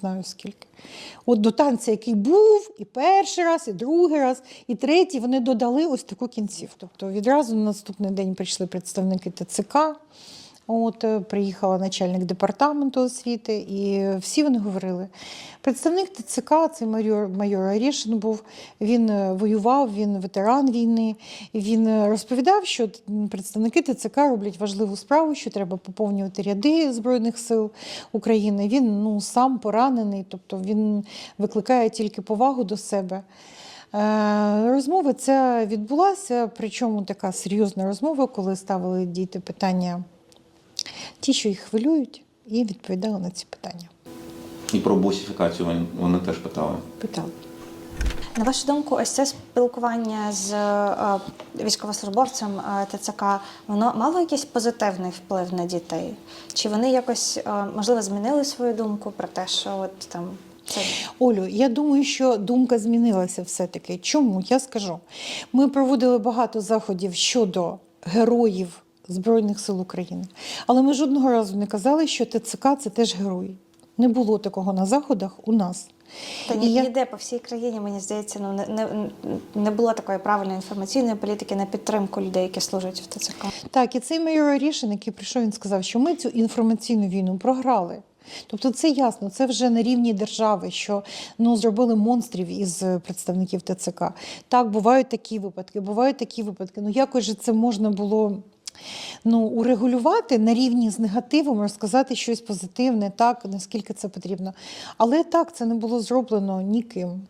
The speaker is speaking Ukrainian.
знаю скільки. От до танця, який був, і перший раз, і другий раз, і третій, вони додали ось таку кінцівку. Тобто відразу на наступний день прийшли представники ТЦК. От е, приїхала начальник департаменту освіти, і всі вони говорили. Представник ТЦК, це майор, майор Арішин був. Він е, воював, він ветеран війни. Він е, розповідав, що представники ТЦК роблять важливу справу, що треба поповнювати ряди Збройних сил України. Він ну сам поранений, тобто він викликає тільки повагу до себе. Розмова ця відбулася, причому така серйозна розмова, коли ставили діти питання, ті, що їх хвилюють, і відповідали на ці питання. І про бусифікацію вони, вони теж питали. Питали. На вашу думку, ось це спілкування з е, військовослужбовцем е, ТЦК, воно мало якийсь позитивний вплив на дітей? Чи вони якось е, можливо змінили свою думку про те, що от там це Олю, я думаю, що думка змінилася все-таки. Чому? Я скажу. Ми проводили багато заходів щодо героїв Збройних сил України, але ми жодного разу не казали, що ТЦК це теж герої. Не було такого на заходах у нас. та ні, я- ніде по всій країні, мені здається, ну не, не, не було такої правильної інформаційної політики на підтримку людей, які служать в ТЦК. Так, і цей майор Рішин, який прийшов, він сказав, що ми цю інформаційну війну програли. Тобто це ясно, це вже на рівні держави, що ну зробили монстрів із представників ТЦК. Так, бувають такі випадки, бувають такі випадки. Ну якось же це можна було ну, урегулювати на рівні з негативом, розказати щось позитивне, так, наскільки це потрібно. Але так, це не було зроблено ніким.